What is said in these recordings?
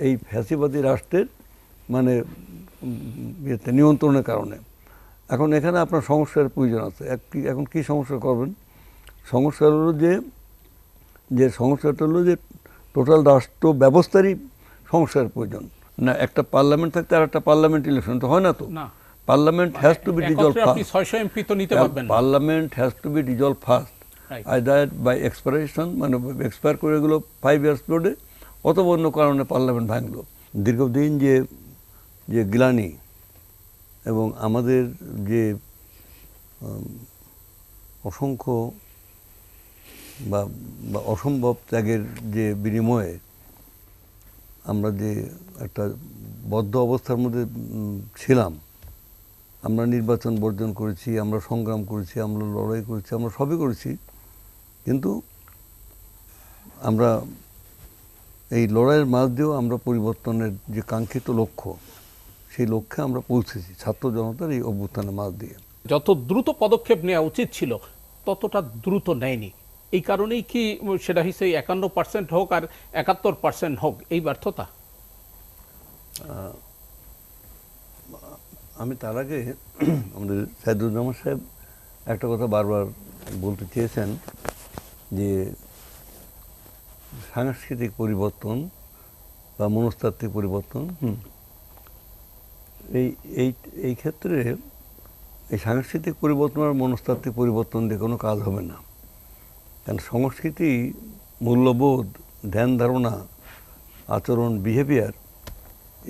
এই ফ্যাসিবাদী রাষ্ট্রের মানে ইয়েতে নিয়ন্ত্রণের কারণে। এখন এখানে আপনার সংস্কারের প্রয়োজন আছে। এক কি- এখন কি সমস্যা করবেন? সংস্কার হলো যে যে সংস্কারটা হলো যে টোটাল রাষ্ট্র ব্যবস্থারই সংস্কারের প্রয়োজন। না একটা পার্লামেন্ট থাকতে আর একটা পার্লামেন্ট ইলেকশন তো হয় না তো? Parliament has to be dissolve first parliament has to be dissolve first I either by expiration মানে এক্সপায়ার করে গেলো ফাইভ ইয়ার্স পিরিয়ডে অথবা অন্য কারণে পার্লামেন্ট ভাঙলো। দীর্ঘদিন যে যে গ্লানি এবং আমাদের যে অসংখ্য বা বা অসম্ভব ত্যাগের যে বিনিময়ে আমরা যে একটা বদ্ধ অবস্থার মধ্যে ছিলাম। আমরা নির্বাচন বর্জন করেছি, আমরা সংগ্রাম করেছি, আমরা লড়াই করেছি, আমরা সবই করেছি। কিন্তু আমরা এই লড়াইয়ের মাঝ দিয়েও আমরা পরিবর্তনের যে কাঙ্ক্ষিত লক্ষ্য সেই লক্ষ্যে আমরা পৌঁছেছি ছাত্র জনতার এই অভ্যুত্থানের মাঝ দিয়ে। যত দ্রুত পদক্ষেপ নেওয়া উচিত ছিল ততটা দ্রুত নেয়নি। এই কারণেই কি সেটা হিসেবে একান্ন পার্সেন্ট হোক আর একাত্তর পার্সেন্ট হোক এই ব্যর্থতা? আমি তার আগে আমাদের সাইদুজ্জামান সাহেব একটা কথা বারবার বলতে চেয়েছেন যে সাংস্কৃতিক পরিবর্তন বা মনস্তাত্ত্বিক পরিবর্তন এই এই এই ক্ষেত্রে এই সাংস্কৃতিক পরিবর্তন আর মনস্তাত্ত্বিক পরিবর্তন দিয়ে কোনো কাজ হবে না। কারণ সংস্কৃতি, মূল্যবোধ, ধ্যান ধারণা, আচরণ বিহেভিয়ার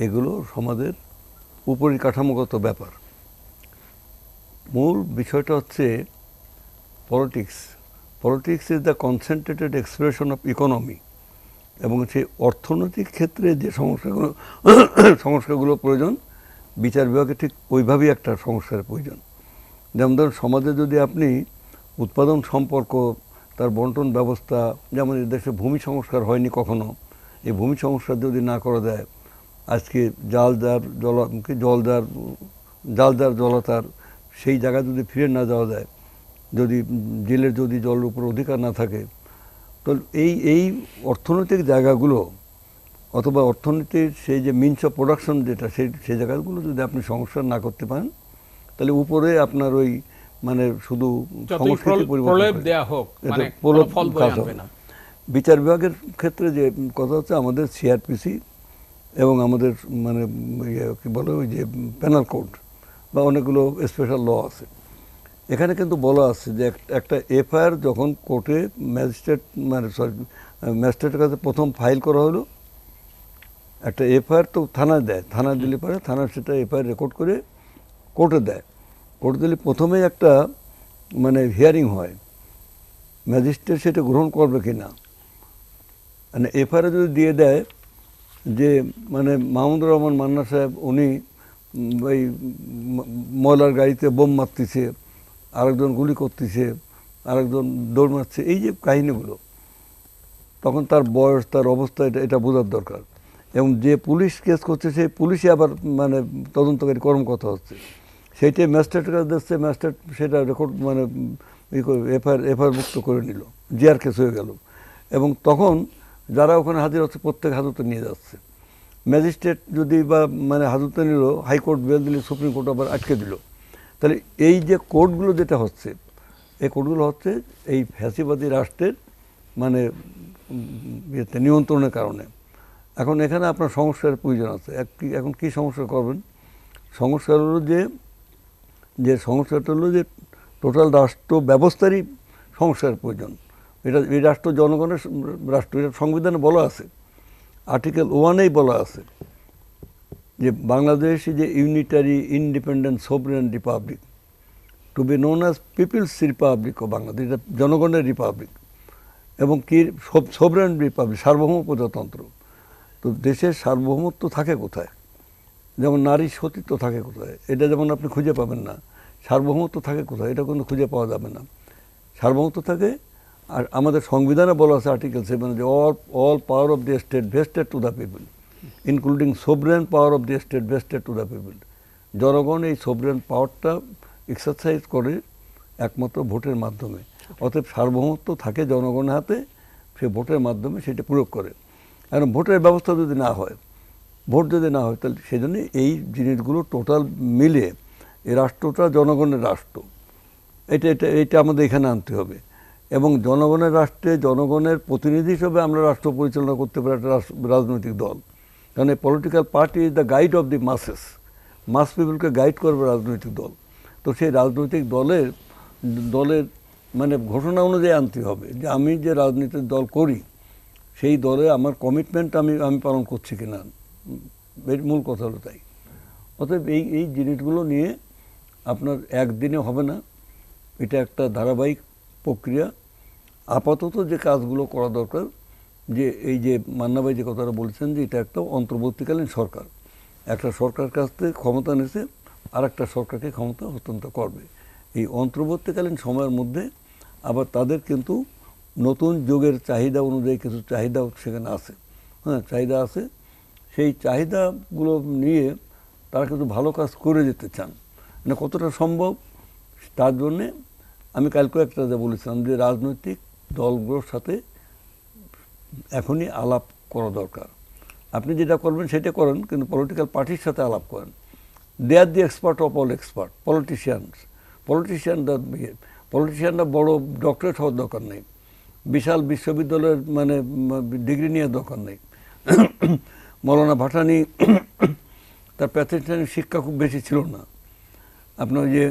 এগুলো সমাজের উপরিকাঠামোগত ব্যাপার। মূল বিষয়টা হচ্ছে politics politics is the concentrated expression of economy এবং সেই অর্থনৈতিক ক্ষেত্রে যে সংস্কারগুলো সংস্কারগুলো প্রয়োজন, বিচার বিভাগে ঠিক ওইভাবেই একটা সংস্কারের প্রয়োজন। যেমন ধরুন, সমাজে যদি আপনি উৎপাদন সম্পর্ক, তার বন্টন ব্যবস্থা, যেমন দেশে ভূমি সংস্কার হয়নি কখনো, এই ভূমি সংস্কার যদি না করা যায়, আজকে জাল যার জল কি জল যার জাল যার জলতার সেই জায়গায় যদি ফিরে না যাওয়া যায় যদি জেলের যদি জলের উপর অধিকার না থাকে তো এই এই অর্থনৈতিক জায়গাগুলো অথবা অর্থনীতির সেই যে মিনস অফ প্রোডাকশন যেটা সেই সেই জায়গাগুলো যদি আপনি সংস্কার না করতে পারেন তাহলে উপরে আপনার ওই মানে শুধু সংস্কৃতি পরিবর্তন মানে বিচার বিভাগের ক্ষেত্রে যে কথা হচ্ছে আমাদের সিআরপিসি এবং আমাদের মানে ইয়ে কি বলে ওই যে প্যানাল কোড বা অনেকগুলো স্পেশাল ল আছে। এখানে কিন্তু বলা আছে যে এক- একটা এফআইআর যখন কোর্টে ম্যাজিস্ট্রেট মানে সরি, ম্যাজিস্ট্রেটের কাছে প্রথম ফাইল করা হলো, একটা এফআইআর তো থানায় দেয়, থানায় দিলে পরে থানার সেটা এফআইআর রেকর্ড করে কোর্টে দেয়। কোর্টে দিলে প্রথমেই একটা মানে হিয়ারিং হয়, ম্যাজিস্ট্রেট সেটা গ্রহণ করবে কি না মানে এফআইআর যদি দিয়ে দেয় যে মানে মাহমুদুর রহমান মান্না সাহেব, উনি ওই ময়লার গাড়িতে বোম মারতেছে আরেকজন গুলি করতেছে, আরেকজন দৌড় মারছে, এই যে কাহিনীগুলো, তখন তার বয়স, তার অবস্থা, এটা এটা বোঝার দরকার। এবং যে পুলিশ কেস করছে, সেই পুলিশই আবার মানে তদন্তকারী কর্মকর্তা হচ্ছে। সেইটাই ম্যাজিস্ট্রেটের কাছে দিচ্ছে ম্যাজিস্ট্রেট সেটা রেকর্ড মানে এফআইআর এফআইআর মুক্ত করে নিল। জিআর কেস হয়ে গেল। এবং তখন যারা ওখানে হাজির হচ্ছে, প্রত্যেক হাজতে নিয়ে যাচ্ছে। ম্যাজিস্ট্রেট যদি বা মানে হাজতে নিল হাইকোর্ট বেল দিলে সুপ্রিম কোর্ট আবার আটকে দিল। তাহলে এই যে কোর্টগুলো যেটা হচ্ছে, এই কোর্টগুলো হচ্ছে এই ফ্যাসিবাদী রাষ্ট্রের মানে ইয়েতে নিয়ন্ত্রণের কারণে। এখন এখানে আপনার সংস্কারের প্রয়োজন আছে। এখন কি সংস্কার করবেন? সংস্কার হলো যে যে সংস্কারটা হলো যে টোটাল রাষ্ট্র ব্যবস্থারই সংস্কারের প্রয়োজন। এটা, এই রাষ্ট্র জনগণের রাষ্ট্র, এটা সংবিধানে বলা আছে। আর্টিকেল ওয়ানেই বলা আছে। যে Bangladesh is a unitary independent sovereign republic to be known as people's republic of Bangladesh এটা জনগণের রিপাবলিক এবং কি সোভরেন রিপাবলিক সার্বভৌম প্রজাতন্ত্র। তো দেশের সার্বভৌমত্ব থাকে কোথায়? যেমন নারী সতীত্ব থাকে কোথায়? এটা যেমন আপনি খুঁজে পাবেন না। সার্বভৌমত্ব থাকে কোথায়? এটা কোনো খুঁজে পাওয়া যাবে না। সার্বভৌমত্ব থাকে, আর আমাদের সংবিধানে বলা আছে আর্টিকেল সেভেন যে all all power of the state vested to the people including sovereign power of the state vested to the people জনগণ এই সোভরেন পাওয়ারটা এক্সারসাইজ করে একমাত্র ভোটের মাধ্যমে। অতএব সার্বভৌমত্ব থাকে জনগণের হাতে, সে ভোটের মাধ্যমে সেটা প্রয়োগ করে। এখন ভোটের ব্যবস্থা যদি না হয়, ভোট যদি না হয়, তাহলে সেই জন্য এই জিনিসগুলো টোটাল মিলে এই রাষ্ট্রটা জনগণের রাষ্ট্র। এটা এটা এটা আমাদের এখানে আনতে হবে। এবং জনগণের রাষ্ট্রে জনগণের প্রতিনিধি হিসেবে আমরা রাষ্ট্র পরিচালনা করতে পারি একটা রাজনৈতিক দল। কারণ এই political party is the guide of the masses mass পিপুলকে guide করবে রাজনৈতিক দল। তো সেই রাজনৈতিক দলের দলের মানে ঘোষণা অনুযায়ী আনতে হবে যে আমি যে রাজনীতির দল করি, সেই দলে আমার কমিটমেন্ট আমি আমি পালন করছি কিনা। এর মূল কথা হলো তাই। অতএব এই এই জিনিসগুলো নিয়ে আপনার একদিনে হবে না। এটা একটা ধারাবাহিক প্রক্রিয়া। আপাতত যে কাজগুলো করা দরকার যে এই যে মান্নাভাই যে কথাটা বলেছেন যে এটা একটা অন্তর্বর্তীকালীন সরকার। একটা সরকার কাছ থেকে ক্ষমতা নিছে আর একটা সরকারকে ক্ষমতা হস্তান্তর করবে। এই অন্তর্বর্তীকালীন সময়ের মধ্যে আবার তাদের কিন্তু নতুন যুগের চাহিদা অনুযায়ী কিছু চাহিদা সেখানে আছে। হ্যাঁ চাহিদা আছে। সেই চাহিদাগুলো নিয়ে তারা কিন্তু ভালো কাজ করে যেতে চান। মানে কতটা সম্ভব, তার জন্যে আমি কালকে একটা যা বলেছিলাম যে রাজনৈতিক দলগুলোর সাথে এখনই আলাপ করা দরকার। আপনি যেটা করবেন সেটা করেন, কিন্তু পলিটিক্যাল পার্টির সাথে আলাপ করেন। They are the expert of all expert politicians পলিটিশিয়ানরা পলিটিশিয়ানরা বড় ডক্টরেট হওয়ার দরকার নেই। বিশাল বিশ্ববিদ্যালয়ের মানে ডিগ্রি নিয়ে দরকার নেই। মৌলানা ভাটানি, তার প্যাথেটানি শিক্ষা খুব বেশি ছিল না। আপনার যে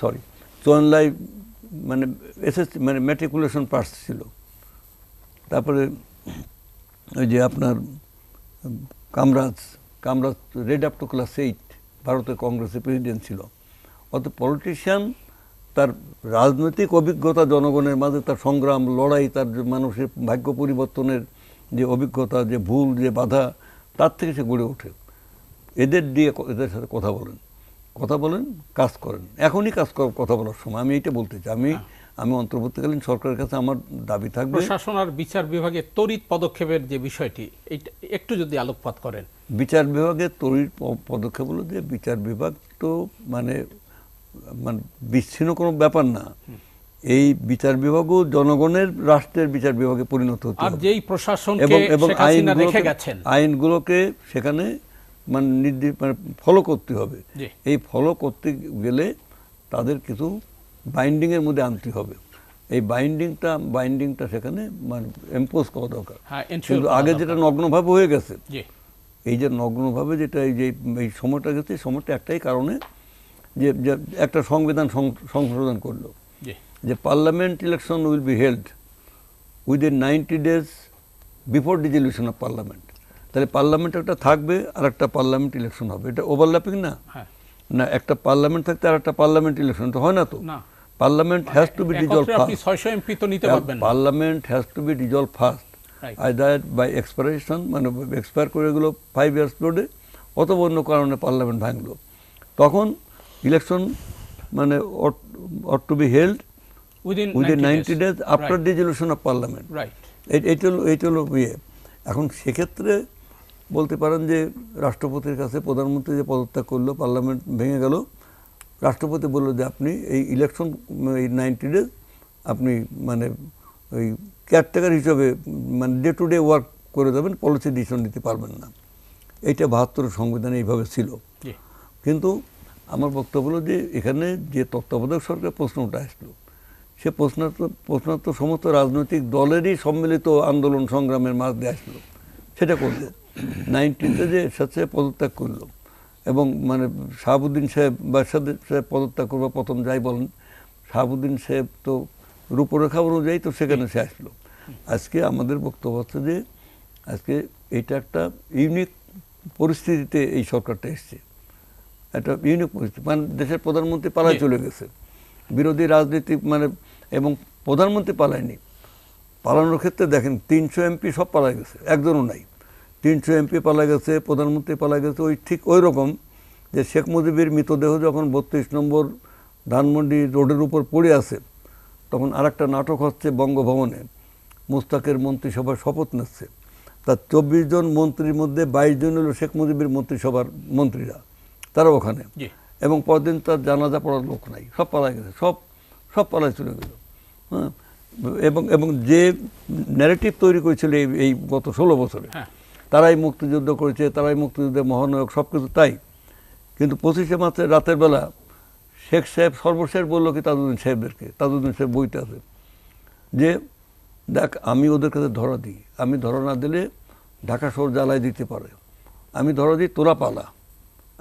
সরি চোয়ানলাই মানে এসএসসি মানে ম্যাট্রিকুলেশন পাস ছিল। তারপরে ওই যে আপনার Kamaraj Kamaraj, read up to class eight, ভারতের কংগ্রেসের প্রেসিডেন্ট ছিল। অত পলিটিশিয়ান, তার রাজনৈতিক অভিজ্ঞতা জনগণের মাঝে, তার সংগ্রাম, লড়াই, তার মানুষের ভাগ্য পরিবর্তনের যে অভিজ্ঞতা, যে ভুল, যে বাধা, তার থেকে সে গড়ে ওঠে। এদের দিয়ে এদের সাথে কথা বলেন। কথা বলেন, কাজ করেন। এখনই কাজ কথা বলার সময়। আমি এইটা বলতে চাই। আমি আমি অন্তর্বর্তীকালীন সরকারের কাছে আমার দাবি থাকবে প্রশাসন আর বিচার বিভাগের তড়িৎ পদক্ষেপের যে বিষয়টি একটু যদি আলোকপাত করেন। বিচার বিভাগের তৈরির পদক্ষেপ হলো যে বিচার বিভাগ তো মানে মানে বিচ্ছিন্ন কোনো ব্যাপার না। এই বিচার বিভাগও জনগণের রাষ্ট্রের বিচার বিভাগে পরিণত হচ্ছে আর যেই প্রশাসনকে এবং আইনগুলোকে গেছেন। আইনগুলোকে সেখানে মানে নির্দিষ্ট মানে ফলো করতে হবে। এই ফলো করতে গেলে তাদের কিছু বাইন্ডিং এর মধ্যে আনতে হবে। এই বাইন্ডিংটা বাইন্ডিংটা সেখানে মানে এম্পোজ করা দরকার। হ্যাঁ কিন্তু আগে যেটা নগ্নভাবে হয়ে গেছে এই যে নগ্নভাবে যেটা এই যে এই সময়টা গেছে সময়টা একটাই কারণে যে একটা সংবিধান সংশোধন করল। যে parliament election will be held within ninety days before dissolution of parliament তাহলে পার্লামেন্ট একটা থাকবে আর একটা পার্লামেন্ট ইলেকশন হবে। এটা ওভারল্যাপিং না? হ্যাঁ। না একটা পার্লামেন্ট থাকতে আর একটা পার্লামেন্ট ইলেকশন তো হয় না তো? Parliament has to be dissolve ছয়শো এমপি তো নিতে পারবেন না। Parliament has to be dissolve first either by expiration মানে এক্সপায়ার করে গেলো ফাইভ ইয়ার্স পিরিয়ডে অথবা অন্য কারণে পার্লামেন্ট ভাঙলো। তখন ইলেকশন মানে ought to be held within within ninety days after dissolution of parliament right এইটা হলো এইটা হলো ইয়ে। এখন সেক্ষেত্রে বলতে পারেন যে রাষ্ট্রপতির কাছে প্রধানমন্ত্রী যে পদত্যাগ করল পার্লামেন্ট ভেঙে গেল রাষ্ট্রপতি বলল যে আপনি এই ইলেকশন এই নাইনটি ডেজ আপনি মানে ওই কেয়ারটেকার হিসাবে মানে ডে টু ডে ওয়ার্ক করে দেবেন পলিসি ডিসিশন নিতে পারবেন না। এইটা বাহাত্তর সংবিধানে এইভাবে ছিল। কিন্তু আমার বক্তব্য হলো যে এখানে যে তত্ত্বাবধায়ক সরকার প্রশ্নটা আসলো সে প্রশ্ন প্রশ্ন তো সমস্ত রাজনৈতিক দলেরই সম্মিলিত আন্দোলন সংগ্রামের মাঝ দিয়ে আসলো। সেটা করল। নাইনটিতে যে সাহেব পদত্যাগ করল। এবং মানে শাহাবুদ্দিন সাহেব বা এরশাদ সাহেব পদত্যাগ করব প্রথম যাই বলেন। শাহাবুদ্দিন সাহেব তো রূপরেখা অনুযায়ী তো সেখানে সে আসলো। আজকে আমাদের বক্তব্য হচ্ছে যে আজকে এটা একটা ইউনিক পরিস্থিতিতে এই সরকারটা এসছে। একটা ইউনিক পরিস্থিতি। মানে দেশের প্রধানমন্ত্রী পালায় চলে গেছে। বিরোধী রাজনীতি মানে এবং প্রধানমন্ত্রী পালায়নি। পালানোর ক্ষেত্রে দেখেন তিনশো এমপি সব পালায় গেছে একজনও নাই। তিনশো এমপি পালা গেছে প্রধানমন্ত্রী পালা গেছে ওই ঠিক ওই রকম যে শেখ মুজিবের মৃতদেহ যখন বত্রিশ নম্বর ধানমন্ডি রোডের উপর পড়ে আছে তখন আরেকটা নাটক হচ্ছে বঙ্গভবনে। মুস্তাকের মন্ত্রিসভার শপথ নিচ্ছে। তার চব্বিশ জন মন্ত্রীর মধ্যে বাইশ জন হলো শেখ মুজিবের মন্ত্রিসভার মন্ত্রীরা তারা ওখানে। এবং পরদিন তার জানাজা পড়ার লোক নাই সব পালায় গেছে সব সব পালায় চলে গেল। হ্যাঁ? এবং এবং যে ন্যারেটিভ তৈরি করেছিল এই গত ষোলো বছরে হ্যাঁ। তারাই মুক্তিযুদ্ধ করেছে তারাই মুক্তিযুদ্ধের মহানায়ক সব কিছু তাই। কিন্তু পঁচিশে মার্চের রাতের বেলা শেখ সাহেব সর্বশেষ বলল কি তাজউদ্দিন সাহেবদেরকে তাজউদ্দিন সাহেব বইটা আছে যে দেখ আমি ওদের কাছে ধরা দিই। আমি ধরা না দিলে ঢাকা শহর জ্বালাই দিতে পারে। আমি ধরা দিই তোরা পালা।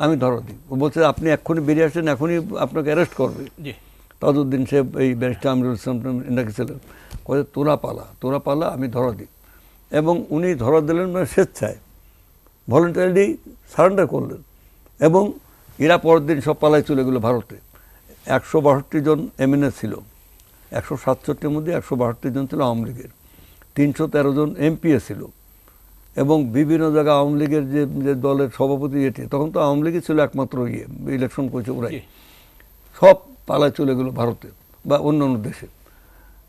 আমি ধরা দিই। ও বলছে আপনি এক্ষুনি বেরিয়ে আসেন এখনই আপনাকে অ্যারেস্ট করবে। জি। তাজউদ্দিন সাহেব এই ব্যারিস্টার আমিরুল ইসলাম এনাকে ছিলেন কয়ে তোরা পালা তোরা পালা আমি ধরা দিই। এবং উনি ধরা দিলেন মানে স্বেচ্ছায়। ভলেন্টারিলি সারেন্ডার করলেন। এবং এরা পরের দিন সব পালায় চলে গেলো ভারতে। একশো বাষট্টি জন এমএনএ ছিল। একশো সাতষট্টির মধ্যে একশো বাষট্টি জন ছিল আওয়ামী লীগের। তিনশো তেরো জন এমপিএ ছিল। এবং বিভিন্ন জায়গায় আওয়ামী লীগের যে যে দলের সভাপতি এটি তখন তো আওয়ামী লীগই ছিল একমাত্র ইয়ে ইলেকশন করেছে ওরাই। সব পালায় চলে গেলো ভারতে বা অন্য অন্য দেশে।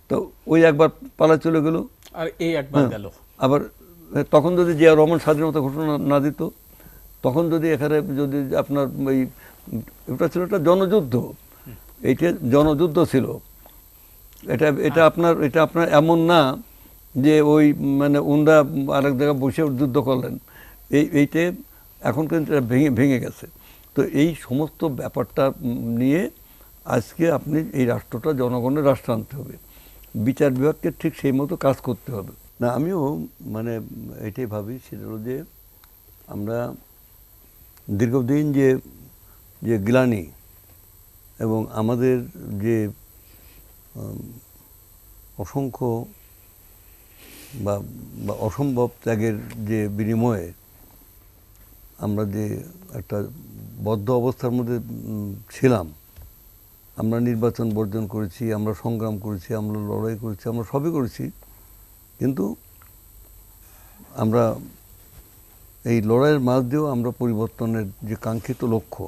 তো ওই একবার পালায় চলে গেল। আর এই একবার গেল। আবার তখন যদি জিয়া রহমান স্বাধীনতা ঘোষণা না দিত তখন যদি এখানে যদি আপনার ওই এটা ছিল একটা জনযুদ্ধ। এইটা জনযুদ্ধ ছিল। এটা এটা আপনার এটা আপনার এমন না যে ওই মানে উনরা আরেক জায়গায় বসে যুদ্ধ করলেন। এই এইটে এখন কিন্তু এটা ভেঙে ভেঙে গেছে। তো এই সমস্ত ব্যাপারটা নিয়ে আজকে আপনি এই রাষ্ট্রটা জনগণের রাষ্ট্র আনতে হবে। বিচার বিভাগকে ঠিক সেই মতো কাজ করতে হবে। না, আমিও মানে এটাই ভাবি, সেটা হলো যে আমরা দীর্ঘদিন যে যে গ্লানি এবং আমাদের যে অসংখ্য বা বা অসম্ভব ত্যাগের যে বিনিময়ে আমরা যে একটা বদ্ধ অবস্থার মধ্যে ছিলাম। আমরা নির্বাচন বর্জন করেছি, আমরা সংগ্রাম করেছি, আমরা লড়াই করেছি, আমরা সবই করেছি। কিন্তু আমরা এই লড়াইয়ের মাঝ দিয়েও আমরা পরিবর্তনের যে কাঙ্ক্ষিত লক্ষ্য,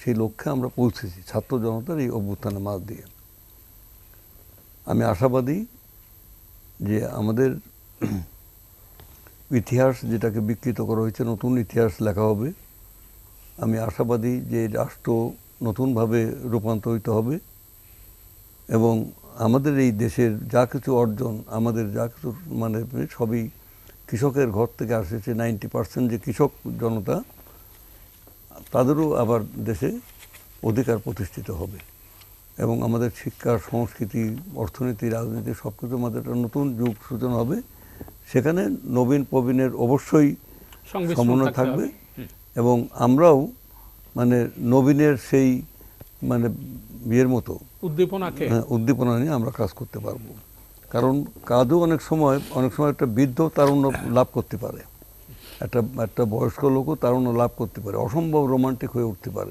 সেই লক্ষ্যে আমরা পৌঁছেছি ছাত্র জনতার এই অভ্যুত্থানের মাঝ দিয়ে। আমি আশাবাদী যে আমাদের ইতিহাস যেটাকে বিকৃত করা হয়েছে, নতুন ইতিহাস লেখা হবে। আমি আশাবাদী যে রাষ্ট্র নতুনভাবে রূপান্তরিত হবে। এবং আমাদের এই দেশের যা কিছু অর্জন আমাদের যা কিছু মানে সবই কৃষকের ঘর থেকে আসেছে। নাইনটি পার্সেন্ট যে কৃষক জনতা তাদেরও আবার দেশে অধিকার প্রতিষ্ঠিত হবে। এবং আমাদের শিক্ষা সংস্কৃতি অর্থনীতি রাজনীতি সব কিছু আমাদের একটা নতুন যুগ সূচনা হবে। সেখানে নবীন প্রবীণের অবশ্যই সমন্বয় থাকবে। এবং আমরাও মানে নবীনের সেই মানে বিয়ের মতো। উদ্দীপনাকে? হ্যাঁ, উদ্দীপনা নিয়ে আমরা কাজ করতে পারব। কারণ কাজও অনেক সময় অনেক সময় একটা বৃদ্ধ তারুণ্য লাভ করতে পারে। একটা একটা বয়স্ক লোকও তারুণ্য লাভ করতে পারে। অসম্ভব রোমান্টিক হয়ে উঠতে পারে।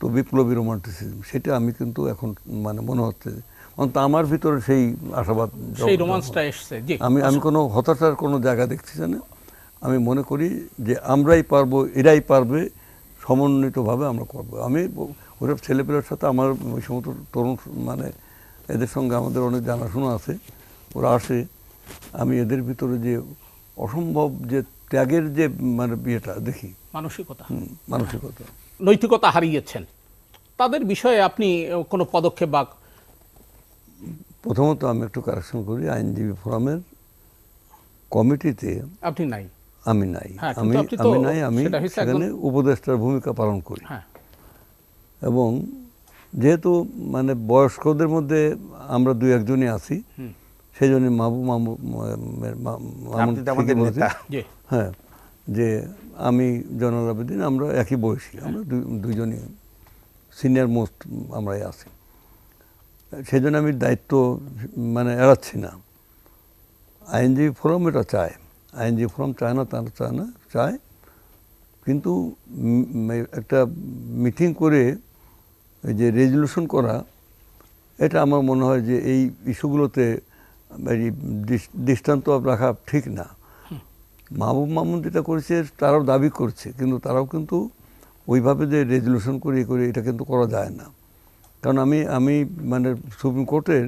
তো বিপ্লবী রোমান্টিসিজম সেটা আমি কিন্তু এখন মানে মনে হচ্ছে অন্তত আমার ভিতরে সেই আশাবাদ সেই রোমান্সটা এসছে জি। আমি আমি কোনো হতাশার কোনো জায়গা দেখছি না। আমি মনে করি যে আমরাই পারব এরাই পারবে সমন্বিতভাবে আমরা করব। আমি ব- ওসব ছেলেপেলের সাথে আমার ওই সমস্ত তরুণ মানে এদের সঙ্গে আমাদের অনেক জানাশোনা আছে। ওরা আসে। আমি এদের ভিতরে যে অসম্ভব যে ত্যাগের যে মানে বিয়েটা দেখি। মানসিকতা। মানসিকতা। নৈতিকতা হারিয়েছেন। তাদের বিষয়ে আপনি কোনো পদক্ষেপ বা প্রথমত আমি একটু কারেকশন করি। আইনজীবী ফোরামের কমিটিতে আপনি নাই? আমি নাই। হ্যাঁ, আমি আমি নাই আমি সেখানে উপদেষ্টার ভূমিকা পালন করি। হ্যাঁ। এবং যেহেতু মানে বয়স্কদের মধ্যে আমরা দুই একজনই আছি। সেই জন্য মাহবুব মামু হ্যাঁ যে আমি জয়নাল আবেদিন আমরা একই বয়সী আমরা দুই- দুইজনই সিনিয়র মোস্ট আমরাই আছি। সেই জন্য আমি দায়িত্ব মানে এড়াচ্ছি না। আইনজীবী ফোরাম এটা চায়। আইনজীবী ফোরাম চায় না তারা চায় না চায়। কিন্তু একটা মিটিং করে যে রেজলিউশন করা এটা আমার মনে হয় যে এই ইস্যুগুলোতে দৃষ্টান্ত রাখা ঠিক না। মাহবুব মামুন যেটা করেছে তারাও দাবি করছে কিন্তু তারাও কিন্তু ওইভাবে যে রেজলিউশন করে করে এটা কিন্তু করা যায় না। কারণ আমি আমি মানে সুপ্রিম কোর্টের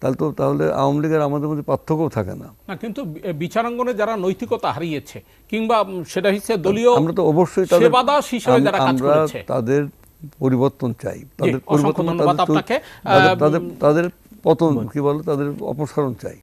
তাহলে তো তাহলে আওয়ামী লীগের আমাদের মধ্যে পার্থক্যও থাকে না। না কিন্তু বিচারাঙ্গনে যারা নৈতিকতা হারিয়েছে কিংবা সেটা হচ্ছে দলীয় আমরা তো অবশ্যই তাদের সেবাদাস হিসেবে যারা কাজ আমরা করেছে। তাদের পরিবর্তন চাই। তাদের পরিবর্তন তাদের তাদের- পতন কি বলে তাদের অপসারণ চাই।